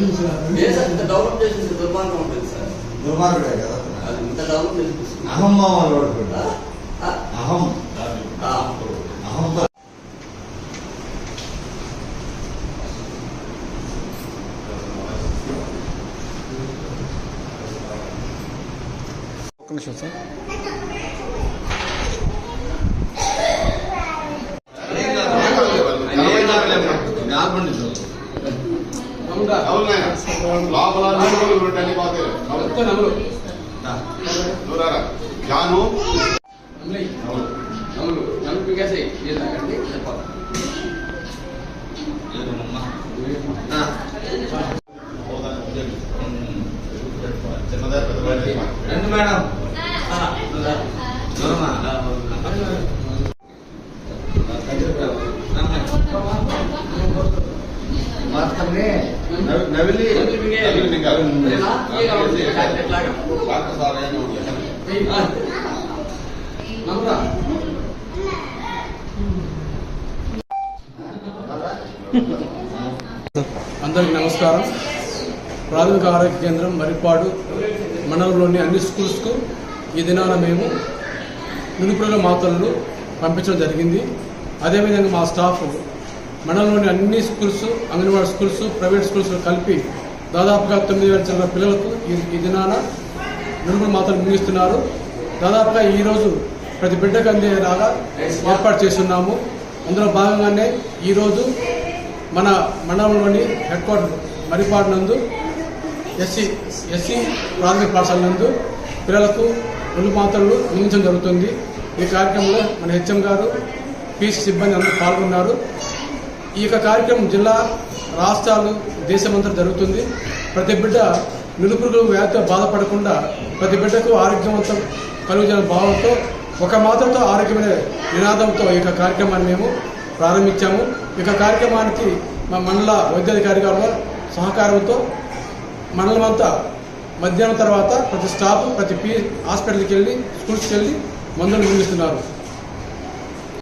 ఇంత డెవలప్ చేసింది దుర్మార్గం ఉంటుంది సార్. దుర్మార్గుడే కదా. అది ఇంత డెవలప్ చేసింది. అహం మామూలు వాడుకుంటా? అహం. అహంతో ఒక్క నిమిషం సార్. అవును నాయన. లోపల నమ్ములు దూరారా. జాను. నమ్ములు నమ్ములు పీకేసాయి. తాగండి చెప్పాలి చిన్నదే పెద్దదే. రండి మేడం. ఆ. దూరమా? నవిలి అందరికీ నమస్కారం. ప్రాథమిక ఆరోగ్య కేంద్రం మరిపాడు మండలంలోని అన్ని స్కూల్స్కు ఈ దినాన మేము నునుపురుల మాత్రలు పంపించడం జరిగింది. అదేవిధంగా మా స్టాఫ్ మండలంలోని అన్ని schools anganwadi schools private schools కలిపి దాదాపుగా తొమ్మిది వేల చిల్లర పిల్లలకు ఈ దినాన నునుపురు మాత్రలు ముగిస్తున్నారు దాదాపుగా ఈరోజు ప్రతి బిడ్డకు అందేలాగా ఏర్పాటు చేస్తున్నాము. అందులో భాగంగానే ఈరోజు మన మండలంలోని హెడ్ క్వార్టర్ మరిపాడు నందు ఎస్సీ ఎస్సీ ప్రాథమిక పాఠశాల నందు పిల్లలకు రెండు మాత్రలు నియమించడం జరుగుతుంది. ఈ కార్యక్రమంలో మన హెచ్ఎం గారు పీసీ సిబ్బంది అందరూ పాల్గొన్నారు. ఈ యొక్క కార్యక్రమం జిల్లా రాష్ట్రాలు దేశమంతా జరుగుతుంది. ప్రతి బిడ్డ నిలుపురుగు వ్యాధితో బాధపడకుండా ప్రతి బిడ్డకు ఆరోగ్యవంతం కలుగుతున్న భావంతో ఒక మాత్రతో ఆరోగ్యమైన నినాదంతో ఈ యొక్క కార్యక్రమాన్ని మేము ప్రారంభించాము. ఈ యొక్క కార్యక్రమానికి మా మండల వైద్యాధికారి గారు సహకారంతో మండలమంతా మధ్యాహ్నం తర్వాత ప్రతి స్టాఫ్ ప్రతి పీ హాస్పిటల్కి వెళ్ళి స్కూల్స్కి వెళ్ళి మందులు అందిస్తున్నారు